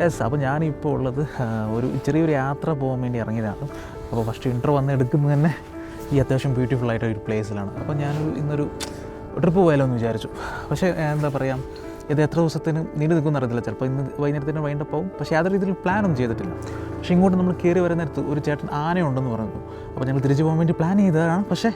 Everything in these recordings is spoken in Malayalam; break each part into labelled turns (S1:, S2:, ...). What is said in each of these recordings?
S1: യെസ് അപ്പോൾ ഞാനിപ്പോൾ ഉള്ളത് ഒരു ചെറിയൊരു യാത്ര പോകാൻ വേണ്ടി ഇറങ്ങിയതാണ്. അപ്പോൾ ഫസ്റ്റ് ഇൻട്രോ വന്ന് എടുക്കുന്നത് തന്നെ ഈ അത്യാവശ്യം ബ്യൂട്ടിഫുൾ ആയിട്ട് ഒരു പ്ലേസിലാണ് അപ്പോൾ ഞാനൊരു ഇന്നൊരു ട്രിപ്പ് പോയാലോ എന്ന് വിചാരിച്ചു. പക്ഷേ എന്താ പറയുക ഇത് എത്ര ദിവസത്തിന് നീണ്ടു നിൽക്കുമെന്ന് അറിയത്തില്ല. ചിലപ്പോൾ ഇന്ന് വൈകുന്നേരത്തിന് വൈകിട്ട് പോകും പക്ഷേ യാതൊരു രീതിയിൽ പ്ലാനൊന്നും ചെയ്തിട്ടില്ല. പക്ഷേ ഇങ്ങോട്ട് നമ്മൾ കയറി വരുന്നിടത്ത് ഒരു ചേട്ടൻ ആനയുണ്ടെന്ന് പറഞ്ഞു. അപ്പോൾ ഞങ്ങൾ തിരിച്ചു പോകാൻ വേണ്ടി പ്ലാൻ ചെയ്തതാണ്. പക്ഷേ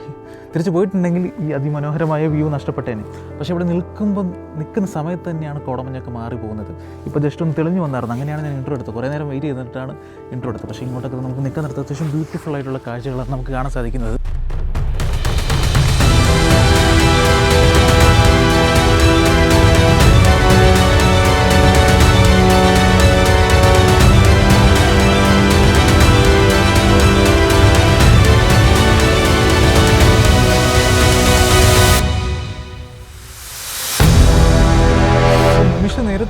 S1: തിരിച്ചു പോയിട്ടുണ്ടെങ്കിൽ ഈ അതിമനോഹരമായ വ്യൂ നഷ്ടപ്പെട്ടേനെ. പക്ഷേ ഇവിടെ നിൽക്കുമ്പോൾ നിൽക്കുന്ന സമയത്ത് തന്നെയാണ് കോടമഞ്ഞൊക്കെ മാറി പോകുന്നത്. ഇപ്പോൾ ജസ്റ്റ് ഒന്ന് തെളിഞ്ഞു വന്നായിരുന്നു. അങ്ങനെയാണ് ഞാൻ ഇൻട്രോ എടുത്തത്. കുറേ നേരം വെയിറ്റ് ചെയ്തിട്ടാണ് ഇൻട്രോ എടുത്തത്. പക്ഷേ ഇങ്ങോട്ടൊക്കെ നമുക്ക് നിൽക്കുന്നിടത്ത് അത്യാവശ്യം ബ്യൂട്ടിഫുൾ ആയിട്ടുള്ള കാഴ്ചകളാണ് നമുക്ക് കാണാൻ സാധിക്കുന്നത്.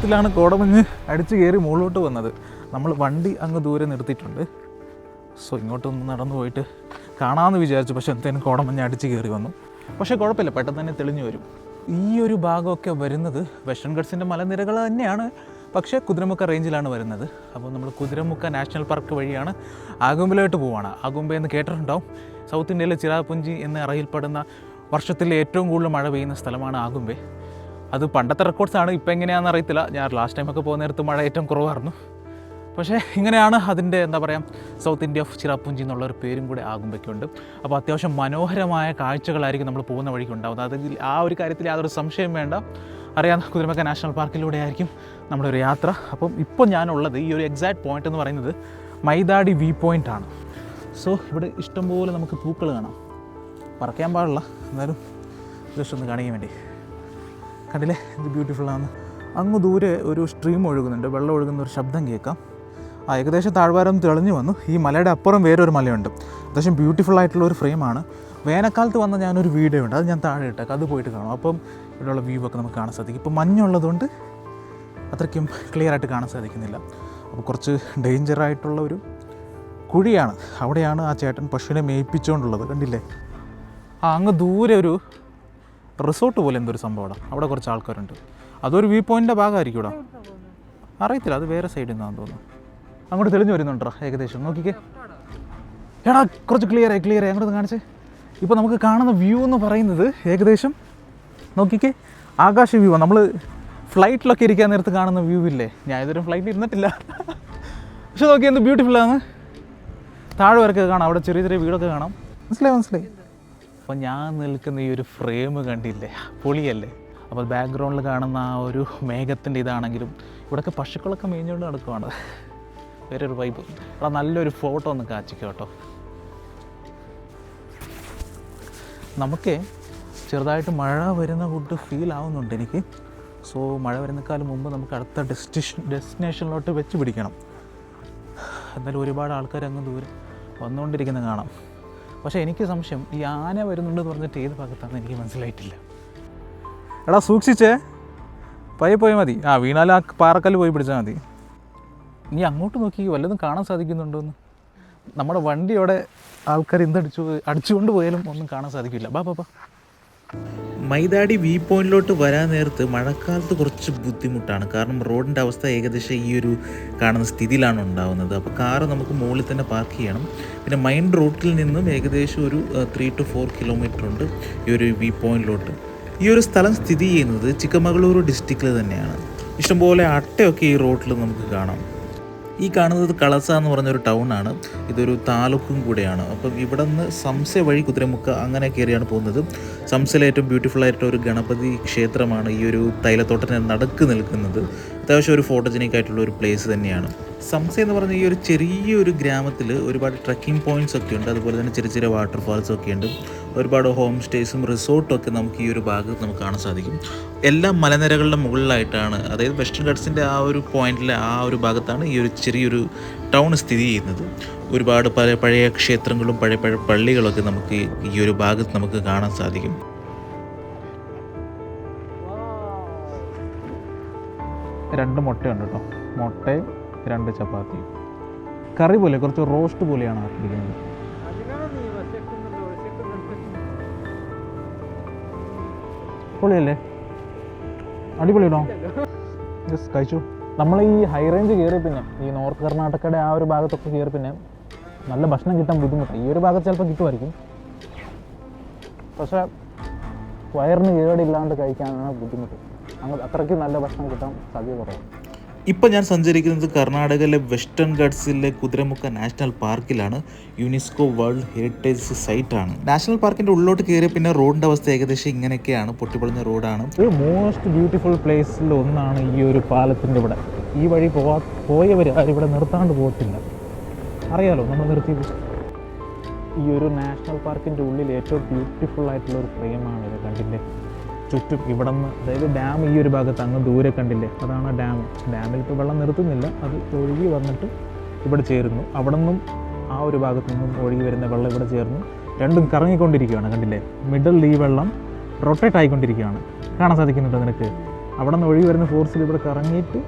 S1: നേരത്തിലാണ് കോടമഞ്ഞ് അടിച്ച് കയറി മുകളിലോട്ട് വന്നത്. നമ്മൾ വണ്ടി അങ്ങ് ദൂരെ നിർത്തിയിട്ടുണ്ട്. സോ ഇങ്ങോട്ടൊന്ന് നടന്നു പോയിട്ട് കാണാമെന്ന് വിചാരിച്ചു. പക്ഷെ എന്തേലും കോടമഞ്ഞ് അടിച്ച് കയറി വന്നു. പക്ഷേ കുഴപ്പമില്ല. പെട്ടെന്ന് തന്നെ തെളിഞ്ഞു വരും. ഈ ഒരു ഭാഗമൊക്കെ വരുന്നത് വെസ്റ്റേൺ ഗഡ്സിന്റെ മലനിരകൾ തന്നെയാണ്. പക്ഷേ കുതിരമുക്ക റേഞ്ചിലാണ് വരുന്നത്. അപ്പോൾ നമ്മൾ കുതിരമുക്ക നാഷണൽ പാർക്ക് വഴിയാണ് ആകുമ്പിലോട്ട് പോവാണ്. ആകുമ്പ എന്ന് കേട്ടിട്ടുണ്ടാവും. സൗത്ത് ഇന്ത്യയിലെ ചിറാപുഞ്ചി എന്ന് അറിയപ്പെടുന്ന വർഷത്തിലെ ഏറ്റവും കൂടുതൽ മഴ പെയ്യുന്ന സ്ഥലമാണ് ആകുമ്പേ അത് പണ്ടത്തെ ആണ് ഇപ്പോൾ എങ്ങനെയാണെന്ന് അറിയത്തില്ല. ഞാൻ ലാസ്റ്റ് ടൈമൊക്കെ പോകുന്ന നേരത്ത് മഴ ഏറ്റവും കുറവായിരുന്നു. പക്ഷേ ഇങ്ങനെയാണ് അതിന്റെ എന്താ പറയുക സൗത്ത് ഇന്ത്യ ഓഫ് ചിറാപ്പുഞ്ചി എന്നുള്ള ഒരു പേരും കൂടെ ആകുമ്പോഴേക്കുണ്ട്. അപ്പോൾ അത്യാവശ്യം മനോഹരമായ കാഴ്ചകളായിരിക്കും നമ്മൾ പോകുന്ന വഴിക്ക് ഉണ്ടാകുന്നത് അതിൽ ആ ഒരു കാര്യത്തിൽ യാതൊരു സംശയം വേണ്ട. അറിയാം കുതിരമക്ക നാഷണൽ പാർക്കിലൂടെ ആയിരിക്കും നമ്മുടെ ഒരു യാത്ര. അപ്പം ഇപ്പോൾ ഞാനുള്ളത് ഈ ഒരു എക്സാക്ട് പോയിന്റ് എന്ന് പറയുന്നത് മൈതാടി വി പോയിന്റ് ആണ്. സോ ഇവിടെ ഇഷ്ടംപോലെ നമുക്ക് പൂക്കൾ കാണാം. പറക്കാൻ പാടില്ല എന്നാലും ജസ്റ്റ് ഒന്ന് കാണിക്കാൻ വേണ്ടി. കണ്ടില്ലേ ഇത് ബ്യൂട്ടിഫുള്ളാണ് അങ്ങ് ദൂരെ ഒരു സ്ട്രീം ഒഴുകുന്നുണ്ട്. വെള്ളം ഒഴുകുന്ന ഒരു ശബ്ദം കേൾക്കാം. ആ ഏകദേശം താഴ്വാരം തെളിഞ്ഞു വന്നു. ഈ മലയുടെ അപ്പുറം വേറൊരു മലയുണ്ട്. അത്യാവശ്യം ബ്യൂട്ടിഫുൾ ആയിട്ടുള്ള ഒരു ഫ്രെയിമാണ് വേനൽക്കാലത്ത് വന്ന ഞാനൊരു വീഡിയോ ഉണ്ട്. അത് ഞാൻ താഴെ ഇട്ടേക്കാം. അത് പോയിട്ട് കാണും. അപ്പം ഇവിടെയുള്ള വ്യൂ ഒക്കെ നമുക്ക് കാണാൻ സാധിക്കും. ഇപ്പം മഞ്ഞുള്ളതുകൊണ്ട് അത്രയ്ക്കും ക്ലിയർ ആയിട്ട് കാണാൻ സാധിക്കുന്നില്ല. അപ്പോൾ കുറച്ച് ഡേഞ്ചറായിട്ടുള്ള ഒരു കുഴിയാണ്. അവിടെയാണ് ആ ചേട്ടൻ പശുവിനെ മേയിപ്പിച്ചുകൊണ്ടുള്ളത് കണ്ടില്ലേ? ആ അങ്ങ് ദൂരെ ഒരു റിസോർട്ട് പോലെ എന്തൊരു സംഭവമാണ് അവിടെ. കുറച്ച് ആൾക്കാരുണ്ട്. അതൊരു വ്യൂ പോയിന്റിന്റെ ഭാഗമായിരിക്കും ഇവിടെ അറിയത്തില്ല അത് വേറെ സൈഡിൽ നിന്നാന്ന് തോന്നുന്നു. അങ്ങോട്ട് തെളിഞ്ഞു വരുന്നുണ്ടോ ഏകദേശം? നോക്കിക്കേ. എടാ കുറച്ച് ക്ലിയർ ആയി ക്ലിയർ ആയി. അങ്ങോട്ട് കാണിച്ചേ. ഇപ്പോൾ നമുക്ക് കാണുന്ന വ്യൂ എന്ന് പറയുന്നത് ഏകദേശം നോക്കിക്കേ. ആകാശ വ്യൂ നമ്മൾ ഫ്ലൈറ്റിലൊക്കെ ഇരിക്കാൻ നേരത്ത് കാണുന്ന വ്യൂ ഇല്ലേ? ഞാൻ ഇതുവരെ ഫ്ലൈറ്റിൽ ഇരുന്നിട്ടില്ല. പക്ഷെ നോക്കി എന്ത് ബ്യൂട്ടിഫുൾ ആണ്. താഴെ വരൊക്കെ കാണാം അവിടെ ചെറിയ ചെറിയ വീടൊക്കെ കാണാം. മനസ്സിലായി മനസ്സിലായി? അപ്പോൾ ഞാൻ നിൽക്കുന്ന ഈ ഒരു ഫ്രെയിം കണ്ടില്ലേ? പൊളിയല്ലേ? അപ്പോൾ ബാക്ക്ഗ്രൗണ്ടിൽ കാണുന്ന ആ ഒരു മേഘത്തിന്റെ ഇതാണെങ്കിലും ഇവിടെയൊക്കെ പശുക്കളൊക്കെ മേഞ്ഞുകൊണ്ട് നടക്കുവാണ്. വേറൊരു വൈബ് അവിടെ നല്ലൊരു ഫോട്ടോ ഒന്ന് കാച്ചിക്കോ കേട്ടോ. നമുക്ക് ചെറുതായിട്ട് മഴ വരുന്ന കൂട്ട് ഫീൽ ആവുന്നുണ്ട് എനിക്ക്. സോ മഴ വരുന്നക്കാലം മുമ്പ് നമുക്ക് അടുത്ത ഡെസ്റ്റിഷൻ ഡെസ്റ്റിനേഷനിലോട്ട് വെച്ച് പിടിക്കണം. എന്നാലും ഒരുപാട് ആൾക്കാർ അങ്ങ് ദൂരെ വന്നുകൊണ്ടിരിക്കുന്ന കാണാം. പക്ഷേ എനിക്ക് സംശയം ഈ ആന വരുന്നുണ്ട് എന്ന് പറഞ്ഞിട്ട് ഏത് ഭാഗത്താണെന്ന് എനിക്ക് മനസ്സിലായിട്ടില്ല. എടാ സൂക്ഷിച്ചേ. പയ്യെ പോയാൽ മതി. ആ വീണാൽ ആ പാറക്കല്ല് പോയി പിടിച്ചാൽ മതി. നീ അങ്ങോട്ട് നോക്കി വല്ലതും കാണാൻ സാധിക്കുന്നുണ്ടോ എന്ന്? നമ്മുടെ വണ്ടിയോടെ ആൾക്കാർ ആൾക്കാർ എന്തടിച്ചു അടിച്ചുകൊണ്ട് പോയാലും ഒന്നും കാണാൻ സാധിക്കില്ല. ബാ ബാ ബാ. മൈതാടി വി പോയിന്റിലോട്ട് വരാൻ നേരത്ത് മഴക്കാലത്ത് കുറച്ച് ബുദ്ധിമുട്ടാണ്. കാരണം റോഡിന്റെ അവസ്ഥ ഏകദേശം ഈ ഒരു കാണുന്ന സ്ഥിതിയിലാണ് ഉണ്ടാവുന്നത്. അപ്പോൾ കാറ് നമുക്ക് മുകളിൽ തന്നെ പാർക്ക് ചെയ്യണം. പിന്നെ മൈൻ റൂട്ടിൽ നിന്നും ഏകദേശം ഒരു ത്രീ ടു ഫോർ കിലോമീറ്റർ ഉണ്ട് ഈ ഒരു വ്യൂ പോയിന്റിലോട്ട് ഈ ഒരു സ്ഥലം സ്ഥിതി ചെയ്യുന്നത് ചിക്കമകളൂർ ഡിസ്ട്രിക്റ്റിൽ തന്നെയാണ്. ഇഷ്ടംപോലെ അട്ടയൊക്കെ ഈ റോട്ടിൽ നമുക്ക് കാണാം. ഈ കാണുന്നത് കളസ എന്ന് പറഞ്ഞൊരു ടൗൺ ആണ്. ഇതൊരു താലൂക്കും കൂടെയാണ്. അപ്പം ഇവിടെ നിന്ന് സംശയ വഴി കുതിരമുക്ക അങ്ങനെ കയറിയാണ് പോകുന്നത്. സംശയിലെ ഏറ്റവും ബ്യൂട്ടിഫുൾ ആയിട്ടുള്ള ഒരു ഗണപതി ക്ഷേത്രമാണ് ഈ ഒരു തൈലത്തോട്ടത്തിന് നടക്ക് നിൽക്കുന്നത്. അത്യാവശ്യം ഒരു ഫോട്ടോജനിക് ആയിട്ടുള്ള ഒരു പ്ലേസ് തന്നെയാണ്. സംസ എന്ന് പറഞ്ഞ ഈ ഒരു ചെറിയൊരു ഗ്രാമത്തിൽ ഒരുപാട് ട്രക്കിംഗ് പോയിന്റ്സ് ഒക്കെ ഉണ്ട്. അതുപോലെ തന്നെ ചെറിയ ചെറിയ വാട്ടർഫാൾസ് ഒക്കെ ഉണ്ട്. ഒരുപാട് ഹോം സ്റ്റേസും റിസോർട്ടും ഒക്കെ നമുക്ക് ഈ ഒരു ഭാഗത്ത് നമുക്ക് കാണാൻ സാധിക്കും. എല്ലാ മലനിരകളുടെ മുകളിലായിട്ടാണ്. അതായത് വെസ്റ്റേൺ ഗഡ്സിന്റെ ആ ഒരു പോയിന്റിലെ ആ ഒരു ഭാഗത്താണ് ഈ ഒരു ചെറിയൊരു ടൗൺ സ്ഥിതി ചെയ്യുന്നത്. ഒരുപാട് പല പഴയ ക്ഷേത്രങ്ങളും പഴയ പഴയ പള്ളികളൊക്കെ നമുക്ക് ഈ ഒരു ഭാഗത്ത് നമുക്ക് കാണാൻ സാധിക്കും. രണ്ട് മുട്ടയുണ്ട് കേട്ടോ. മുട്ടയും രണ്ട് ചപ്പാത്തി കറി പോലെ കുറച്ച് റോസ്റ്റ് പോലെയാണ് ആക്കിയിരിക്കുന്നത്. പൊളിയല്ലേ അടിപൊളിയാണോ ജസ്റ്റ് കഴിച്ചു. നമ്മൾ ഈ ഹൈ റേഞ്ച് കയറി പിന്നെ ഈ നോർത്ത് കർണാടകയുടെ ആ ഒരു ഭാഗത്തൊക്കെ കയറി പിന്നെ നല്ല ഭക്ഷണം കിട്ടാൻ ബുദ്ധിമുട്ട്. ഈ ഒരു ഭാഗത്ത് ചിലപ്പോൾ കിട്ടുമായിരിക്കും. പക്ഷേ വയറിന് കേടില്ലാണ്ട് കഴിക്കാനാണ് ബുദ്ധിമുട്ട്. അങ്ങനെ അത്രയ്ക്ക് നല്ല ഭക്ഷണം കിട്ടാൻ സാധ്യത കുറവാണ്
S2: ഇപ്പോൾ ഞാൻ സഞ്ചരിക്കുന്നത് കർണാടകയിലെ വെസ്റ്റേൺ ഗഡ്സിലെ കുതിരമുക്ക നാഷണൽ പാർക്കിലാണ്. യുനെസ്കോ വേൾഡ് ഹെറിറ്റേജ് സൈറ്റ് ആണ് നാഷണൽ പാർക്കിന്റെ ഉള്ളിലോട്ട് കയറിയ പിന്നെ റോഡിന്റെ അവസ്ഥ ഏകദേശം ഇങ്ങനെയൊക്കെയാണ്. പൊട്ടിപ്പൊളിഞ്ഞ റോഡാണ്.
S1: ഒരു മോസ്റ്റ് ബ്യൂട്ടിഫുൾ പ്ലേസിൽ ഒന്നാണ് ഈ ഒരു പാലത്തിന്റെ ഇവിടെ. ഈ വഴി പോവാ പോയവർ ഇവിടെ നിർത്താണ്ട് പോകത്തില്ല അറിയാലോ നമ്മൾ നിർത്തിയത് ഈ ഒരു നാഷണൽ പാർക്കിന്റെ ഉള്ളിൽ ഏറ്റവും ബ്യൂട്ടിഫുൾ ആയിട്ടുള്ള ഒരു ഫ്രെയിമാണ് ഇത് കണ്ടില്ലേ? ചുറ്റും ഇവിടെ നിന്ന് അതായത് ഡാം ഈ ഒരു ഭാഗത്ത് അങ്ങ് ദൂരെ കണ്ടില്ലേ? അതാണ് ഡാം. ഡാമിൽ ഇപ്പോൾ വെള്ളം നിർത്തുന്നില്ല. അത് ഒഴുകി വന്നിട്ട് ഇവിടെ ചേരുന്നു. അവിടെ നിന്നും ആ ഒരു ഭാഗത്തു നിന്നും ഒഴുകി വരുന്ന വെള്ളം ഇവിടെ ചേർന്നു. രണ്ടും കറങ്ങിക്കൊണ്ടിരിക്കുകയാണ് കണ്ടില്ലേ? മിഡിൽ ഈ വെള്ളം റൊട്ടേറ്റ് ആയിക്കൊണ്ടിരിക്കുകയാണ്. കാണാൻ സാധിക്കുന്നുണ്ട് നിനക്ക്? അവിടെ നിന്ന് ഒഴുകി വരുന്ന ഫോഴ്സിൽ ഇവിടെ കറങ്ങിയിട്ട്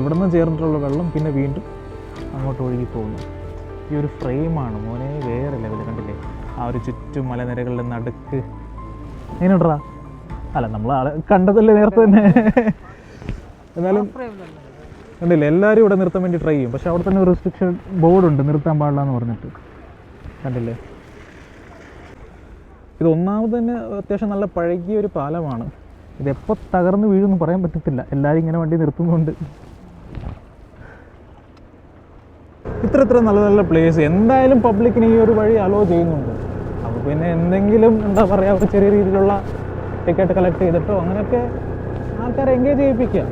S1: ഇവിടെ നിന്ന് ചേർന്നിട്ടുള്ള വെള്ളം പിന്നെ വീണ്ടും അങ്ങോട്ട് ഒഴുകി പോകുന്നു. ഈ ഒരു ഫ്രെയിമാണ് മോനെ വേറെ ലെവൽ കണ്ടില്ലേ? ആ ഒരു ചുറ്റും മലനിരകളുടെ നടുക്ക്. എങ്ങനെയുണ്ടാ അല്ല നമ്മൾ ആളെ കണ്ടതല്ലേ നേരത്തെ തന്നെ. എന്നാലും കണ്ടില്ലേ എല്ലാവരും ഇവിടെ നിർത്താൻ വേണ്ടി ട്രൈ ചെയ്യും. പക്ഷെ അവിടെ തന്നെ റെസ്ട്രിക്ഷൻ ബോർഡുണ്ട് നിർത്താൻ പാടില്ല എന്ന് പറഞ്ഞിട്ട്. കണ്ടില്ലേ? ഇത് ഒന്നാമത് തന്നെ അത്യാവശ്യം നല്ല പഴകിയ ഒരു പാലമാണ്. ഇതെപ്പോൾ തകർന്നു തകർന്ന് വീഴുമെന്ന് പറയാൻ പറ്റത്തില്ല. എല്ലാവരും ഇങ്ങനെ വണ്ടി നിർത്തുന്നുണ്ട്. ഇത്ര ഇത്ര നല്ല നല്ല പ്ലേസ് എന്തായാലും പബ്ലിക്കിന് ഈ ഒരു വഴി അലോ ചെയ്യുന്നുണ്ട്. അപ്പോൾ പിന്നെ എന്തെങ്കിലും എന്താ പറയുക ഒരു ചെറിയ രീതിയിലുള്ള ടിക്കറ്റ് കളക്ട് ചെയ്തിട്ടോ അങ്ങനെയൊക്കെ ആൾക്കാരെ എൻഗേജ് ചെയ്യിപ്പിക്കുക.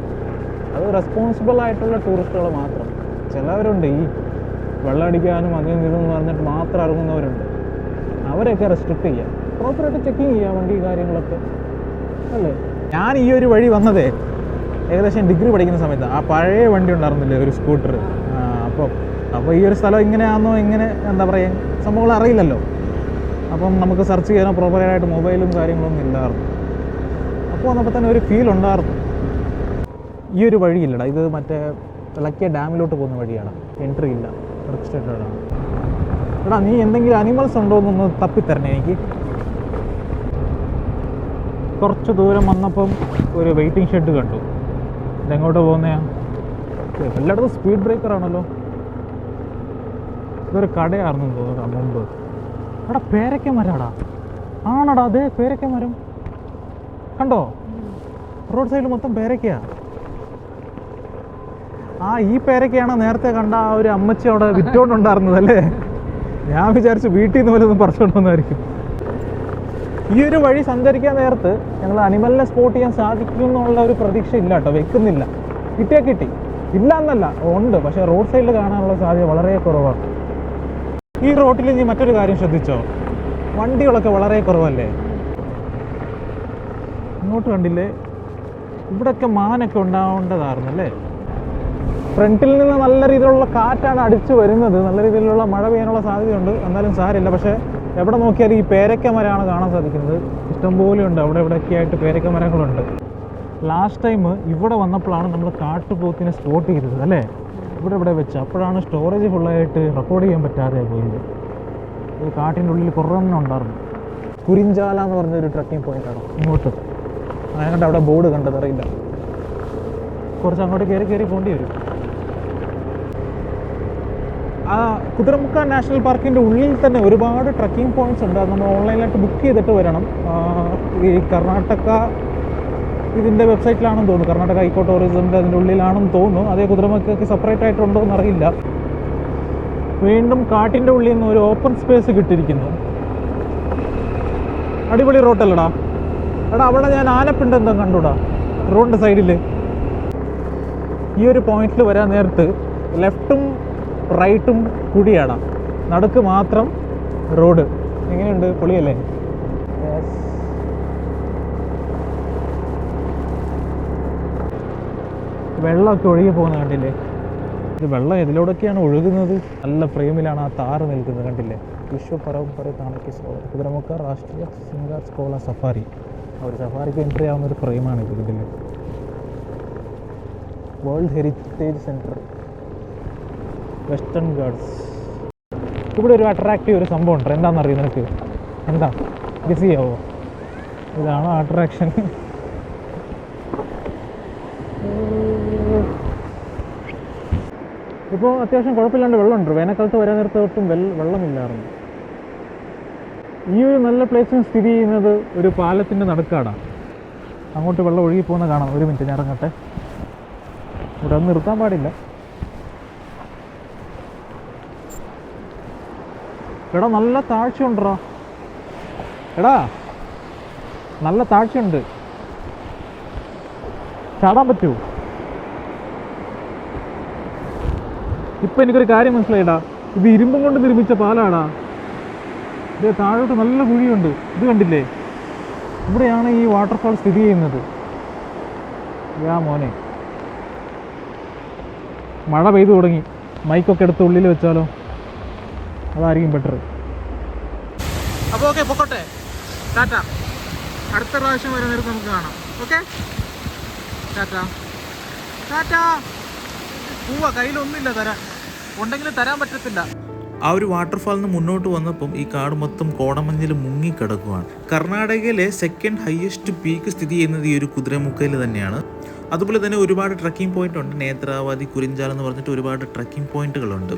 S1: അത് റെസ്പോൺസിബിൾ ആയിട്ടുള്ള ടൂറിസ്റ്റുകൾ മാത്രം. ചിലവരുണ്ട് ഈ വെള്ളം അടിക്കാനും അതും ഇതും പറഞ്ഞിട്ട് മാത്രം ഇറങ്ങുന്നവരുണ്ട്. അവരെയൊക്കെ റെസ്ട്രിക്ട് ചെയ്യുക. പ്രോപ്പറായിട്ട് ചെക്കിങ് ചെയ്യുക വണ്ടി കാര്യങ്ങളൊക്കെ. അല്ലേ? ഞാൻ ഈ ഒരു വഴി വന്നതേ ഏകദേശം ഡിഗ്രി പഠിക്കുന്ന സമയത്ത്. ആ പഴയ വണ്ടി ഉണ്ടായിരുന്നില്ലേ ഒരു സ്കൂട്ടർ അപ്പോൾ അപ്പോൾ ഈ ഒരു സ്ഥലം ഇങ്ങനെയാണെന്നോ ഇങ്ങനെ എന്താ പറയുക സംഭവങ്ങൾ അറിയില്ലല്ലോ. അപ്പം നമുക്ക് സെർച്ച് ചെയ്യാനോ പ്രോപ്പറായിട്ട് മൊബൈലും കാര്യങ്ങളൊന്നും ഇല്ലായിരുന്നു. അപ്പോൾ വന്നപ്പോൾ തന്നെ ഒരു ഫീൽ ഉണ്ടായിരുന്നു. ഈ ഒരു വഴിയില്ലടാ. ഇത് മറ്റേ ഇളക്കിയ ഡാമിലോട്ട് പോകുന്ന വഴിയാണ്. എൻട്രി ഇല്ല. ആണ്. എടാ നീ എന്തെങ്കിലും അനിമൽസ് ഉണ്ടോ എന്നൊന്ന് തപ്പിത്തരണേ എനിക്ക്. കുറച്ച് ദൂരം വന്നപ്പം ഒരു വെയിറ്റിംഗ് ഷെഡ് കണ്ടു. ഇതെങ്ങോട്ട് പോകുന്നയാ? എല്ലായിടത്തും സ്പീഡ് ബ്രേക്കർ ആണല്ലോ. ഇതൊരു കടയായിരുന്നു തോന്നുന്നു മുമ്പ്. എടാ പേരക്ക മരാടാ ആണടാ അതെ പേരക്ക മരം കണ്ടോ? റോഡ് സൈഡിൽ മൊത്തം പേരക്കയാ ആ ഈ പേരക്കയാണ് നേരത്തെ കണ്ട ആ ഒരു അമ്മച്ചി അവിടെ വിറ്റോണ്ടുണ്ടായിരുന്നത് അല്ലേ ഞാൻ വിചാരിച്ചു വീട്ടിൽ നിന്ന് വല്ലതും പറിച്ചോണ്ടുവന്നായിരിക്കും ഈ ഒരു വഴി സഞ്ചരിക്കാൻ നേരത്ത് ഞങ്ങൾ അനിമലിനെ സ്പോട്ട് ചെയ്യാൻ സാധിക്കും എന്നുള്ള ഒരു പ്രതീക്ഷ ഇല്ല കേട്ടോ വെക്കുന്നില്ല. കിട്ടിയാൽ കിട്ടി. ഇല്ല എന്നല്ല ഉണ്ട്. പക്ഷേ റോഡ് സൈഡിൽ കാണാനുള്ള സാധ്യത വളരെ കുറവാണ്. ഈ റോട്ടിൽ ഇനി മറ്റൊരു കാര്യം ശ്രദ്ധിച്ചോ? വണ്ടികളൊക്കെ വളരെ കുറവല്ലേ? ഇങ്ങോട്ട് കണ്ടില്ലേ? ഇവിടെയൊക്കെ മാനൊക്കെ ഉണ്ടാവേണ്ടതായിരുന്നു അല്ലേ ഫ്രണ്ടിൽ നിന്ന് നല്ല രീതിയിലുള്ള കാറ്റാണ് അടിച്ചു വരുന്നത്. നല്ല രീതിയിലുള്ള മഴ പെയ്യാനുള്ള സാധ്യതയുണ്ട്. എന്നാലും സാരമില്ല. പക്ഷേ എവിടെ നോക്കിയാലും ഈ പേരക്ക മരമാണ് കാണാൻ സാധിക്കുന്നത്. ഇഷ്ടംപോലെ ഉണ്ട്. അവിടെ ഇവിടെയൊക്കെ ആയിട്ട് പേരക്ക മരങ്ങളുണ്ട് ലാസ്റ്റ് ടൈം ഇവിടെ വന്നപ്പോഴാണ് നമ്മൾ കാട്ടുപോത്തിനെ സ്പോട്ട് ചെയ്തത് അല്ലേ? ഇവിടെ ഇവിടെ വെച്ച്. അപ്പോഴാണ് സ്റ്റോറേജ് ഫുള്ളായിട്ട് റെക്കോർഡ് ചെയ്യാൻ പറ്റാതെ പോയത്. ഈ കാട്ടിന്റെ ഉള്ളിൽ കുറേ എണ്ണം ഉണ്ടായിരുന്നു കുരിഞ്ചാല എന്ന് പറഞ്ഞൊരു ട്രക്കിംഗ് പോയിന്റാണ് ഇങ്ങോട്ട്. അതിനുണ്ട് അവിടെ ബോർഡ് കണ്ടത് അറിയില്ല. കുറച്ച് അങ്ങോട്ട് കയറി കയറി പോകേണ്ടി വരും. ആ കുതിരമുക്ക നാഷണൽ പാർക്കിന്റെ ഉള്ളിൽ തന്നെ ഒരുപാട് ട്രക്കിംഗ് പോയിന്റ്സ് ഉണ്ട്. അത് നമ്മൾ ഓൺലൈനായിട്ട് ബുക്ക് ചെയ്തിട്ട് വരണം. ഈ കർണാടക ഇതിന്റെ വെബ്സൈറ്റിലാണെന്ന് തോന്നുന്നു. കർണാടക ഇക്കോ ടൂറിസമിന്റെ അതിന്റെ ഉള്ളിലാണെന്ന് തോന്നുന്നു. അതേ കുതിരമുക്കൊക്കെ സെപ്പറേറ്റ് ആയിട്ടുണ്ടോ എന്ന് അറിയില്ല. വീണ്ടും കാട്ടിന്റെ ഉള്ളിൽ നിന്ന് ഒരു ഓപ്പൺ സ്പേസ് കിട്ടിയിരിക്കുന്നു. അടിപൊളി റോട്ടല്ലടാ എടാ അവിടെ ഞാൻ ആനപ്പിണ്ട് എന്താ കണ്ടുടാ. റോഡിന്റെ സൈഡിൽ ഈ ഒരു പോയിന്റിൽ വരാൻ നേരത്ത് ലെഫ്റ്റും റൈറ്റും കൂടിയാണ്. നടുക്ക് മാത്രം റോഡ്. എങ്ങനെയുണ്ട്? പൊളിയല്ലേ? വെള്ളമൊക്കെ ഒഴുകി പോകുന്ന കണ്ടില്ലേ? ഇത് വെള്ളം ഇതിലൂടെയൊക്കെയാണ് ഒഴുകുന്നത്? നല്ല ഫ്രെയിമിലാണ് ആ താറ് നിൽക്കുന്നത് കണ്ടില്ലേ? വിശ്വ പരമ്പര താണക്കി കുതിരമുക്ക രാഷ്ട്രീയ സിംഗാർ സ്കോള സഫാരി. ഒരു സഫാരിക്ക് എൻട്രി ആവുന്ന ഒരു ഫ്രെയിമാണ് ഇത് ഇതിൽ world heritage centre western guards ഇവിടെ ഒരു അട്രാക്റ്റീവ് ഒരു സംഭവം ഉണ്ട്. എന്താണെന്നറിയോ നിനക്ക്? എന്താ? ഗസ് ചെയ്യാവോ? ഇതാണോ അട്രാക്ഷൻ ഇപ്പോൾ അത്യാവശ്യം കുഴപ്പമില്ലാണ്ട് വെള്ളമുണ്ട്. വേനൽക്കാലത്ത് വരാൻ നേരത്ത് ഒട്ടും വെള്ള വെള്ളമില്ലായിരുന്നു. ഈ ഒരു നല്ല പ്ലേസിൽ സ്ഥിതി ചെയ്യുന്നത് ഒരു പാലത്തിന്റെ നടുക്കാടാണ് അങ്ങോട്ട് വെള്ളം ഒഴുകി പോകുന്ന കാണാം. ഒരു മിനിറ്റ് ഞാൻ ഇറങ്ങട്ടെ. ഇവിടെ ഒന്നും നിർത്താൻ പാടില്ല. എടാ നല്ല താഴ്ചയുണ്ടോ എടാ നല്ല താഴ്ചയുണ്ട്. ചാടാൻ പറ്റുമോ? ഇപ്പം എനിക്കൊരു കാര്യം മനസ്സിലായിടാ. ഇത് ഇരുമ്പും കൊണ്ട് നിർമ്മിച്ച പാലാടാ. ഇത് താഴോട്ട് നല്ല കുഴിയുണ്ട്. ഇത് കണ്ടില്ലേ? ഇവിടെയാണ് ഈ വാട്ടർഫാൾ സ്ഥിതി ചെയ്യുന്നത്. യാ മോനെ. മഴ പെയ്തു തുടങ്ങി. മൈക്കൊക്കെ എടുത്ത് ഉള്ളിൽ വെച്ചാലോ? അതായിരിക്കും ബെറ്റർ അപ്പോൾ ഓക്കെ പൊക്കോട്ടെ. ടാറ്റ. അടുത്ത പ്രാവശ്യം വരെ നേരത്തെ നമുക്ക് കാണാം. Okay tata. ടാറ്റ. പൂവ കയ്യിലൊന്നുമില്ല തരാൻ. ഉണ്ടെങ്കിലും തരാൻ പറ്റത്തില്ല.
S2: ആ ഒരു വാട്ടർഫാളിൽ നിന്ന് മുന്നോട്ട് വന്നപ്പം ഈ കാട് മൊത്തം കോടമഞ്ഞിൽ മുങ്ങിക്കിടക്കുവാണ്. കർണാടകയിലെ സെക്കൻഡ് ഹയസ്റ്റ് പീക്ക് സ്ഥിതി ചെയ്യുന്നത് ഈ ഒരു കുതിരമുക്കയിൽ തന്നെയാണ്. അതുപോലെ തന്നെ ഒരുപാട് ട്രക്കിംഗ് പോയിന്റ് ഉണ്ട്. നേത്രാവതി കുരിഞ്ചാൽ എന്ന് പറഞ്ഞിട്ട് ഒരുപാട് ട്രക്കിംഗ് പോയിന്റുകളുണ്ട്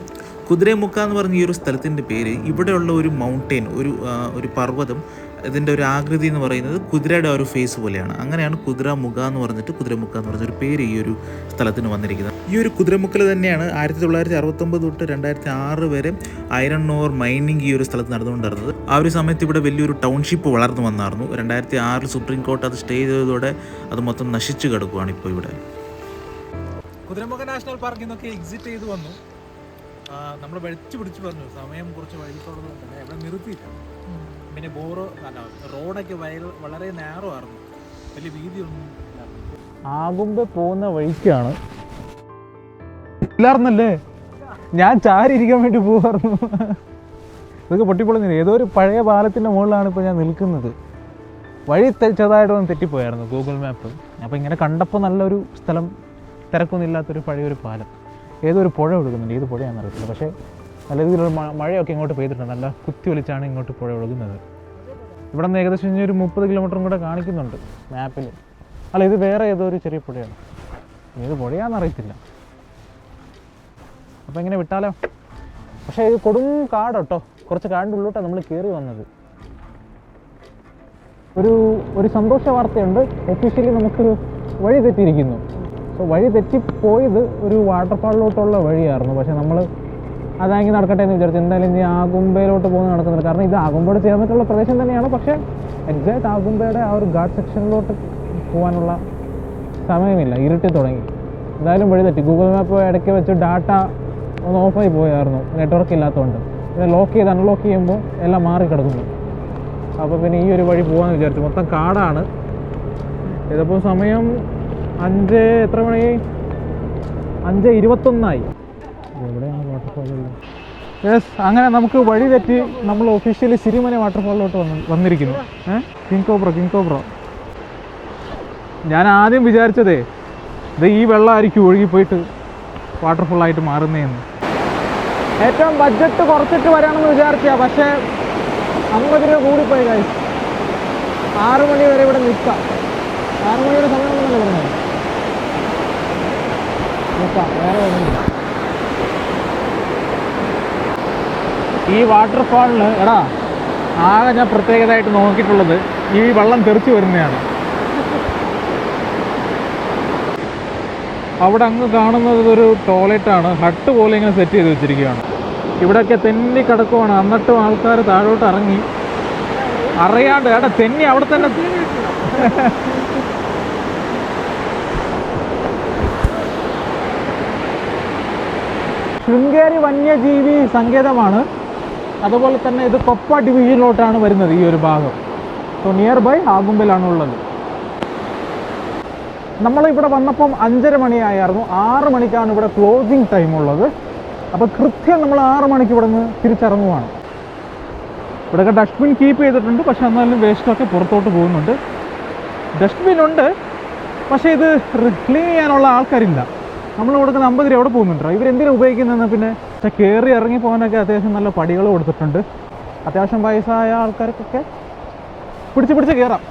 S2: കുതിരമുക്ക എന്ന് പറഞ്ഞ ഈ ഒരു സ്ഥലത്തിന്റെ പേര് ഇവിടെയുള്ള ഒരു മൗണ്ടെയിൻ ഒരു ഒരു പർവതം ഇതിന്റെ ഒരു ആകൃതി എന്ന് പറയുന്നത് കുതിരയുടെ ഒരു ഫേസ് പോലെയാണ്. അങ്ങനെയാണ് കുതിരമുഖ എന്ന് പറഞ്ഞിട്ട് കുതിരമുഖ എന്ന് പറഞ്ഞൊരു പേര് ഈ ഒരു സ്ഥലത്തിന് വന്നിരിക്കുന്നത്. ഈ ഒരു കുതിരമുക്കൽ തന്നെയാണ് ആയിരത്തി തൊള്ളായിരത്തി അറുപത്തൊമ്പത് തൊട്ട് രണ്ടായിരത്തി ആറ് വരെ ഐറൺ ഓർ മൈനിങ് ഈ ഒരു സ്ഥലത്ത് നടന്നുകൊണ്ടിരുന്നത്. ആ ഒരു സമയത്ത് ഇവിടെ വലിയൊരു ടൗൺഷിപ്പ് വളർന്നു വന്നായിരുന്നു. രണ്ടായിരത്തി ആറിൽ സുപ്രീം കോർട്ട് അത് സ്റ്റേ ചെയ്തതോടെ അത് മൊത്തം നശിച്ചു കിടക്കുകയാണ് ഇപ്പോൾ ഇവിടെ.
S1: കുതിരമുഖ നാഷണൽ പാർക്കിൽ നിന്നൊക്കെ എക്സിറ്റ് ചെയ്ത് വന്നു. നമ്മൾ വെളിച്ചു പിടിച്ച് പറഞ്ഞു. സമയം കുറച്ച് വൈകിട്ടുള്ളത് ഇവിടെ നിർത്തിയില്ല. പിന്നെ ബോറ് അല്ല റോഡൊക്കെ വളരെ നാരോ ആയിരുന്നു. വലിയ വീതിയൊന്നും ആകുമ്പോ പോകുന്ന വഴിക്കാണ്. ഇല്ലായിരുന്നല്ലേ ഞാൻ ചാരി ഇരിക്കാൻ വേണ്ടി പോവായിരുന്നു ഇതൊക്കെ പൊട്ടിപ്പൊളിഞ്ഞില്ല? ഏതോ ഒരു പഴയ പാലത്തിന്റെ മുകളിലാണ് ഇപ്പോൾ ഞാൻ നിൽക്കുന്നത്. വഴി തെറ്റതായിട്ട് ഒന്ന് തെറ്റിപ്പോയായിരുന്നു ഗൂഗിൾ മാപ്പ് അപ്പോൾ ഇങ്ങനെ കണ്ടപ്പോൾ നല്ലൊരു സ്ഥലം തിരക്കൊന്നുമില്ലാത്തൊരു പഴയൊരു പാലം. ഏതോ ഒരു പുഴ കൊടുക്കുന്നുണ്ട് ഏത് പുഴയാണെന്ന് അറിയത്തില്ല പക്ഷേ നല്ല രീതിയിലുള്ള മഴയൊക്കെ ഇങ്ങോട്ട് പെയ്തിട്ടുണ്ട്. നല്ല കുത്തി ഒലിച്ചാണ് ഇങ്ങോട്ട് പുഴ ഒഴുകുന്നത്. ഇവിടെ നിന്ന് ഏകദേശം ഇനി ഒരു മുപ്പത് കിലോമീറ്ററും കൂടെ കാണിക്കുന്നുണ്ട് മാപ്പിൽ അല്ല ഇത് വേറെ ഏതോ ഒരു ചെറിയ പുഴയാണ്. ഏത് പുഴയാണെന്ന് അറിയത്തില്ല. അപ്പോൾ ഇങ്ങനെ വിട്ടാലോ? പക്ഷേ ഇത് കൊടും കാട് കേട്ടോ കുറച്ച് കാടിന്റെ ഉള്ളിലോട്ടാണ് നമ്മൾ കയറി വന്നത്. ഒരു ഒരു സന്തോഷ വാർത്തയുണ്ട്. ഒഫീഷ്യലി നമുക്കൊരു വഴി തെറ്റിയിരിക്കുന്നു. സോ വഴി തെറ്റിപ്പോയത് ഒരു വാട്ടർഫാളിലോട്ടുള്ള വഴിയായിരുന്നു. പക്ഷേ നമ്മൾ അതായെങ്കിൽ നടക്കട്ടെ എന്ന് വിചാരിച്ചു. എന്തായാലും ഇനി ആകുമ്പയിലോട്ട് പോകുന്ന നടക്കുന്നില്ല. കാരണം ഇത് ആകുമ്പോട് ചേർന്നിട്ടുള്ള പ്രദേശം തന്നെയാണ്. പക്ഷേ എക്സാക്ട് ആകുമ്പയുടെ ആ ഒരു ഗാർഡ് സെക്ഷനിലോട്ട് പോകാനുള്ള സമയമില്ല. ഇരുട്ടി തുടങ്ങി. എന്തായാലും വഴി തെറ്റി. ഗൂഗിൾ മാപ്പ് ഇടയ്ക്ക് വെച്ച് ഡാറ്റ ഒന്ന് ഓഫായി പോയായിരുന്നു. നെറ്റ്വർക്ക് ഇല്ലാത്തതുകൊണ്ട്. ഇത് ലോക്ക് ചെയ്ത് അൺലോക്ക് ചെയ്യുമ്പോൾ എല്ലാം മാറി കിടക്കുന്നു അപ്പോൾ പിന്നെ ഈ ഒരു വഴി പോകാമെന്ന് വിചാരിച്ചു. മൊത്തം കാടാണ്. ഇതിപ്പോൾ സമയം അഞ്ച് എത്ര മണി അഞ്ച് ഇരുപത്തൊന്നായി. യെസ് അങ്ങനെ നമുക്ക് വഴി തെറ്റി നമ്മൾ ഒഫീഷ്യലി സിരിമന വാട്ടർഫാളിലോട്ട് വന്ന് വന്നിരിക്കുന്നു. ഏഹ് കിങ് കോബ്ര കിങ് കോബ്ര ഞാൻ ആദ്യം വിചാരിച്ചതേ ഇത് ഈ വെള്ളമായിരിക്കും ഒഴുകിപ്പോയിട്ട് വാട്ടർഫാളായിട്ട് മാറുന്നതെന്ന് ഏറ്റവും ബഡ്ജറ്റ് കുറച്ചിട്ട് വരാമെന്ന് വിചാരിച്ചാ പക്ഷേ അമ്പത് രൂപ കൂടിപ്പോയി കാര്യം ആറു മണി വരെ ഇവിടെ നിൽക്കാം. ആറു മണിയുടെ പറഞ്ഞത് നിൽക്കാം വേറെ ഒന്നുമില്ല. ഈ വാട്ടർഫാളിന് എടാ ആകെ ഞാൻ പ്രത്യേകതയായിട്ട് നോക്കിയിട്ടുള്ളത് ഈ വെള്ളം തെറിച്ച് വരുന്നതാണ്. അവിടെ അങ്ങ് കാണുന്നത് ഒരു ടോയ്ലറ്റാണ് ഹട്ട് പോലെ ഇങ്ങനെ സെറ്റ് ചെയ്ത് വെച്ചിരിക്കുകയാണ്. ഇവിടെയൊക്കെ തെന്നി കിടക്കുവാണ്. എന്നിട്ടും ആൾക്കാർ താഴോട്ട് ഇറങ്ങി. അറിയാണ്ട് എടാ തെന്നി അവിടെ തന്നെ. ശൃംഗേരി വന്യജീവി സങ്കേതമാണ്. അതുപോലെ തന്നെ ഇത് കൊപ്പ ഡിവിഷനിലോട്ടാണ് വരുന്നത് ഈ ഒരു ഭാഗം. സോ നിയർ ബൈ ആകുമ്പിലാണ് ഉള്ളത് നമ്മൾ ഇവിടെ വന്നപ്പം അഞ്ചര മണിയായിരുന്നു. ആറ് മണിക്കാണ് ഇവിടെ ക്ലോസിങ് ടൈം ഉള്ളത്. അപ്പോൾ കൃത്യം നമ്മൾ ആറ് മണിക്ക് ഇവിടെ നിന്ന് തിരിച്ചിറങ്ങുവാണ് ഇവിടെയൊക്കെ ഡസ്റ്റ്ബിൻ കീപ്പ് ചെയ്തിട്ടുണ്ട്. പക്ഷെ എന്നാലും വേസ്റ്റൊക്കെ പുറത്തോട്ട് പോകുന്നുണ്ട്. ഡസ്റ്റ്ബിൻ ഉണ്ട്. പക്ഷേ ഇത് ക്ലീൻ ചെയ്യാനുള്ള ആൾക്കാരില്ല. നമ്മൾ കൊടുക്കുന്ന അമ്പത് രൂപ എവിടെ പോകുന്നുണ്ടോ? ഇവരെന്തിനാണ് ഉപയോഗിക്കുന്നതെന്ന് പിന്നെ പക്ഷെ കയറി ഇറങ്ങി പോകാനൊക്കെ അത്യാവശ്യം നല്ല പടികൾ കൊടുത്തിട്ടുണ്ട്. അത്യാവശ്യം വയസ്സായ ആൾക്കാർക്കൊക്കെ പിടിച്ച് പിടിച്ച് കയറാം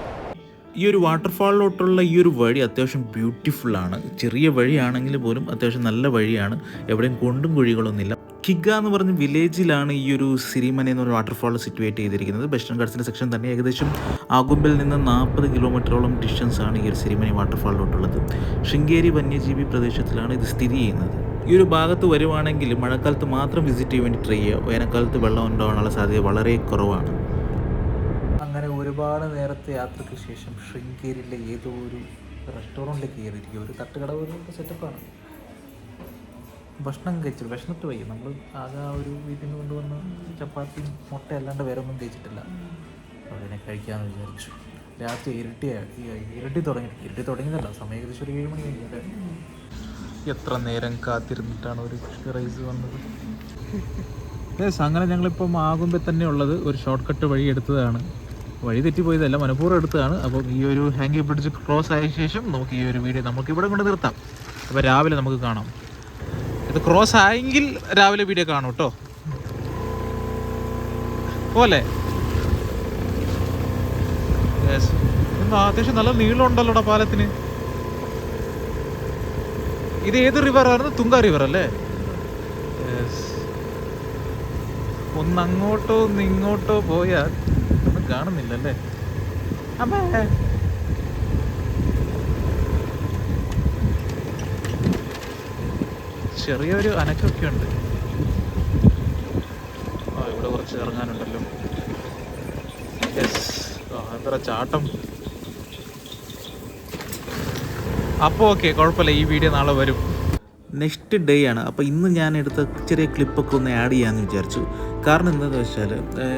S1: ഈ ഒരു വാട്ടർഫാളിലോട്ടുള്ള ഈ ഒരു വഴി അത്യാവശ്യം ബ്യൂട്ടിഫുൾ ആണ്. ചെറിയ വഴിയാണെങ്കിൽ പോലും അത്യാവശ്യം നല്ല വഴിയാണ്. എവിടെയും കൊണ്ടും കുഴികളൊന്നുമില്ല. കിഗ എന്ന് പറഞ്ഞ വില്ലേജിലാണ് ഈ ഒരു സിരിമന എന്ന ഒരു വാട്ടർഫാൾ സിറ്റുവേറ്റ് ചെയ്തിരിക്കുന്നത്. വെസ്റ്റേൺ ഗാർഡ്സിന്റെ സെക്ഷൻ തന്നെ ഏകദേശം ആകുമ്പിൽ നിന്ന് നാൽപ്പത് കിലോമീറ്ററോളം ഡിസ്റ്റൻസ് ആണ് ഈ ഒരു സിരിമനി വാട്ടർഫാളിലോട്ടുള്ളത് ശൃംഗേരി വന്യജീവി പ്രദേശത്തിലാണ് ഇത് സ്ഥിതി ചെയ്യുന്നത്. ഈ ഒരു ഭാഗത്ത് വരുവാണെങ്കിൽ മഴക്കാലത്ത് മാത്രം വിസിറ്റ് ചെയ്യാൻ വേണ്ടി ട്രൈ ചെയ്യുക. വേനൽക്കാലത്ത് വെള്ളം ഉണ്ടാകാനുള്ള സാധ്യത വളരെ കുറവാണ്.
S3: അങ്ങനെ ഒരുപാട് നേരത്തെ യാത്രയ്ക്ക് ശേഷം ശൃംഗേരിയിലെ ഏതോ ഒരു റെസ്റ്റോറന്റിൽ കയറിയിരിക്കും ഒരു തട്ടുകട പോലത്തെ സെറ്റപ്പാണ് ഭക്ഷണം കഴിച്ചു വിശന്നിട്ട് വയ്യ. നമ്മൾ ആകെ ആ ഒരു വീട്ടിൽ നിന്ന് കൊണ്ടുവന്ന് ചപ്പാത്തിയും മുട്ട അല്ലാണ്ട് വേറെ ഒന്നും കഴിച്ചിട്ടില്ല. അതിനെ കഴിക്കാമെന്ന് വിചാരിച്ചു. രാത്രി ഇരട്ടിയായി. ഇരട്ടി തുടങ്ങി. ഇരട്ടി തുടങ്ങിയതല്ല. സമയം ഏകദേശം ഒരു ഏഴ് മണി കഴിഞ്ഞിട്ട് എത്ര നേരം കാത്തിരുന്നിട്ടാണ് ഒരു റൈസ് വന്നത്? യെസ് അങ്ങനെ ഞങ്ങളിപ്പം ആകുമ്പോൾ തന്നെ ഉള്ളത് ഒരു ഷോർട്ട് കട്ട് വഴി എടുത്തതാണ്. വഴി തെറ്റിപ്പോയതല്ല മനഃപൂർവം എടുത്തതാണ്. അപ്പം ഈ ഒരു ഹാങ്കി ബ്രിഡ്ജ് ക്രോസ് ആയ ശേഷം നമുക്ക് ഈ ഒരു വീഡിയോ നമുക്ക് ഇവിടെ കൊണ്ട് നിർത്താം. അപ്പോൾ രാവിലെ നമുക്ക് കാണാം. ഇത് ക്രോസ് ആയെങ്കിൽ രാവിലെ വീഡിയോ കാണും കേട്ടോ. പോലെ. അത്യാവശ്യം നല്ല നീളം ഉണ്ടല്ലോടാ പാലത്തിന്? ഇത് ഏത് റിവർ ആയിരുന്നു? തുങ്ക റിവർ അല്ലേ? ഒന്നങ്ങോട്ടോ ഒന്ന് ഇങ്ങോട്ടോ പോയാൽ ഒന്നും കാണുന്നില്ലല്ലേ? അമ്മേ. ചെറിയൊരു അനക്കൊക്കെ ഉണ്ട്. ആ ഇവിടെ കുറച്ച് ഇറങ്ങാനുണ്ടല്ലോ. എത്ര ചാട്ടം? അപ്പോൾ ഓക്കെ കുഴപ്പമില്ല. ഈ വീഡിയോ നാളെ വരും.
S1: നെക്സ്റ്റ് ഡേ ആണ്. അപ്പോൾ ഇന്ന് ഞാൻ എടുത്ത ചെറിയ ക്ലിപ്പൊക്കെ ഒന്ന് ആഡ് ചെയ്യാമെന്ന് വിചാരിച്ചു. കാരണം എന്താണെന്ന് വെച്ചാൽ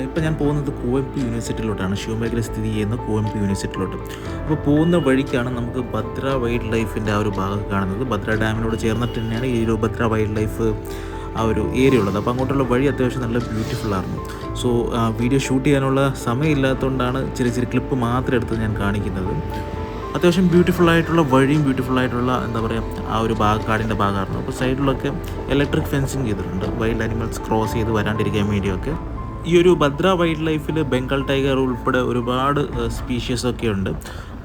S1: ഇപ്പോൾ ഞാൻ പോകുന്നത് കോയമ്പ് യൂണിവേഴ്സിറ്റിയിലോട്ടാണ് ശിവമേഖല സ്ഥിതി ചെയ്യുന്ന കോയമ്പ് യൂണിവേഴ്സിറ്റിയിലോട്ട് അപ്പോൾ പോകുന്ന വഴിക്കാണ് നമുക്ക് ഭദ്ര വൈൽഡ് ലൈഫിന്റെ ആ ഒരു ഭാഗം കാണുന്നത്. ഭദ്ര ഡാമിനോട് ചേർന്നിട്ട് തന്നെയാണ് ഈ ഒരു ഭദ്ര വൈൽഡ് ലൈഫ് ആ ഒരു ഏരിയ ഉള്ളത്. അപ്പോൾ അങ്ങോട്ടുള്ള വഴി അത്യാവശ്യം നല്ല ബ്യൂട്ടിഫുൾ ആയിരുന്നു. സോ വീഡിയോ ഷൂട്ട് ചെയ്യാനുള്ള സമയമില്ലാത്തതുകൊണ്ടാണ് ചെറിയ ചെറിയ ക്ലിപ്പ് മാത്രം എടുത്ത് ഞാൻ കാണിക്കുന്നത്. അത്യാവശ്യം ബ്യൂട്ടിഫുൾ ആയിട്ടുള്ള വഴിയും ബ്യൂട്ടിഫുൾ ആയിട്ടുള്ള എന്താ പറയുക ആ ഒരു ഭാഗ കാടിന്റെ ഭാഗമായിരുന്നു. അപ്പോൾ സൈഡിലൊക്കെ ഇലക്ട്രിക് ഫെൻസിങ് ചെയ്തിട്ടുണ്ട്. വൈൽഡ് ആനിമൽസ് ക്രോസ് ചെയ്ത് വരാണ്ടിരിക്കാൻ വേണ്ടിയൊക്കെ. ഈ ഒരു ഭദ്ര വൈൽഡ് ലൈഫിൽ ബംഗാൾ ടൈഗർ ഉൾപ്പെടെ ഒരുപാട് സ്പീഷീസ് ഒക്കെ ഉണ്ട്.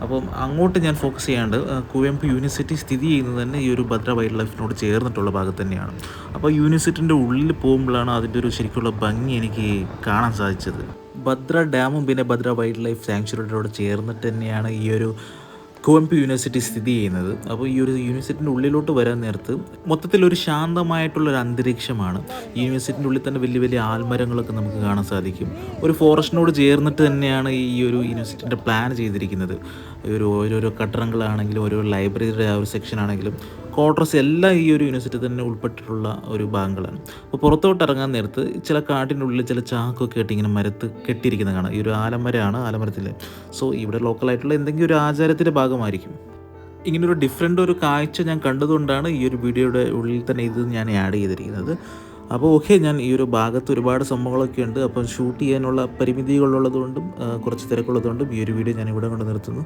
S1: അപ്പം അങ്ങോട്ട് ഞാൻ ഫോക്കസ് ചെയ്യാണ്ട് കുവേമ്പ് യൂണിവേഴ്സിറ്റി സ്ഥിതി ചെയ്യുന്നത് തന്നെ ഈ ഒരു ഭദ്ര വൈൽഡ് ലൈഫിനോട് ചേർന്നിട്ടുള്ള ഭാഗത്ത് തന്നെയാണ്. അപ്പോൾ യൂണിവേഴ്സിറ്റിന്റെ ഉള്ളിൽ പോകുമ്പോഴാണ് അതിന്റെ ഒരു ശരിക്കുള്ള ഭംഗി എനിക്ക് കാണാൻ സാധിച്ചത്. ഭദ്ര ഡാമും പിന്നെ ഭദ്ര വൈൽഡ് ലൈഫ് സാങ്ച്വറിയോട് ചേർന്നിട്ട് തന്നെയാണ് ഈ ഒരു കുവമ്പ് യൂണിവേഴ്സിറ്റി സ്ഥിതി ചെയ്യുന്നത്. അപ്പോൾ ഈ ഒരു യൂണിവേഴ്സിറ്റിന്റെ ഉള്ളിലോട്ട് വരാൻ നേരത്ത് മൊത്തത്തിൽ ഒരു ശാന്തമായിട്ടുള്ളൊരു അന്തരീക്ഷമാണ്. യൂണിവേഴ്സിറ്റിന്റെ ഉള്ളിൽ തന്നെ വലിയ വലിയ ആൽമരങ്ങളൊക്കെ നമുക്ക് കാണാൻ സാധിക്കും. ഒരു ഫോറസ്റ്റിനോട് ചേർന്നിട്ട് തന്നെയാണ് ഈ ഒരു യൂണിവേഴ്സിറ്റിന്റെ പ്ലാൻ ചെയ്തിരിക്കുന്നത്. ഒരു ഓരോരോ കട്ടടങ്ങളാണെങ്കിലും ഓരോ ലൈബ്രറിയുടെ ആ ഒരു സെക്ഷൻ ആണെങ്കിലും ക്വാർട്ടേഴ്സ് എല്ലാം ഈ ഒരു യൂണിവേഴ്സിറ്റി തന്നെ ഉൾപ്പെട്ടിട്ടുള്ള ഒരു ബാങ്കുകളാണ്. അപ്പോൾ പുറത്തോട്ട് ഇറങ്ങാൻ നേരത്ത് ചില കാട്ടിനുള്ളിൽ ചില ചാക്കൊക്കെ ആയിട്ട് ഇങ്ങനെ മരത്ത് കെട്ടിയിരിക്കുന്ന കാണാം. ഈ ഒരു ആലമരമാണ് ആലമരത്തിൽ സോ ഇവിടെ ലോക്കലായിട്ടുള്ള എന്തെങ്കിലും ഒരു ആചാരത്തിന്റെ ഭാഗമായിരിക്കും. ഇങ്ങനൊരു ഡിഫറെന്റ് ഒരു കാഴ്ച ഞാൻ കണ്ടതുകൊണ്ടാണ് ഈ ഒരു വീഡിയോയുടെ ഉള്ളിൽ തന്നെ ഇത് ഞാൻ ആഡ് ചെയ്തിരിക്കുന്നത്. അപ്പോൾ ഓക്കെ ഞാൻ ഈ ഒരു ഭാഗത്ത് ഒരുപാട് സംഭവങ്ങളൊക്കെ ഉണ്ട്. അപ്പം ഷൂട്ട് ചെയ്യാനുള്ള പരിമിതികളുള്ളതുകൊണ്ടും കുറച്ച് തിരക്കുള്ളതുകൊണ്ടും ഈ ഒരു വീഡിയോ ഞാൻ ഇവിടെ കൊണ്ട് നിർത്തുന്നു.